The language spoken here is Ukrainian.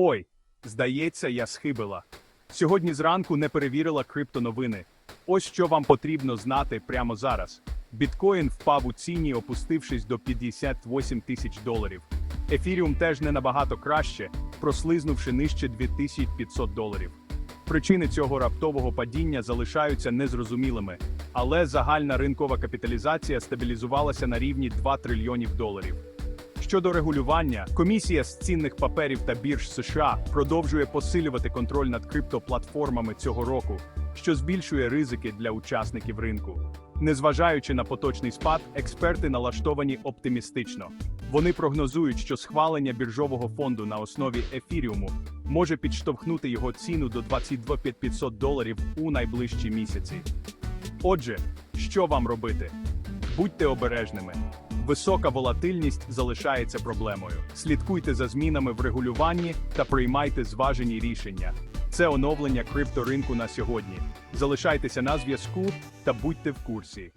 Ой, здається, я схибила. Сьогодні зранку не перевірила криптоновини. Ось що вам потрібно знати прямо зараз. Біткоін впав у ціні, опустившись до 58 тисяч доларів. Ефіріум теж не набагато краще, прослизнувши нижче 2500 доларів. Причини цього раптового падіння залишаються незрозумілими, але загальна ринкова капіталізація стабілізувалася на рівні 2 трильйонів доларів. Щодо регулювання, комісія з цінних паперів та бірж США продовжує посилювати контроль над криптоплатформами цього року, що збільшує ризики для учасників ринку. Незважаючи на поточний спад, експерти налаштовані оптимістично. Вони прогнозують, що схвалення біржового фонду на основі ефіріуму може підштовхнути його ціну до 22 доларів у найближчі місяці. Отже, що вам робити? Будьте обережними. Висока волатильність залишається проблемою. Слідкуйте за змінами в регулюванні та приймайте зважені рішення. Це оновлення крипторинку на сьогодні. Залишайтеся на зв'язку та будьте в курсі.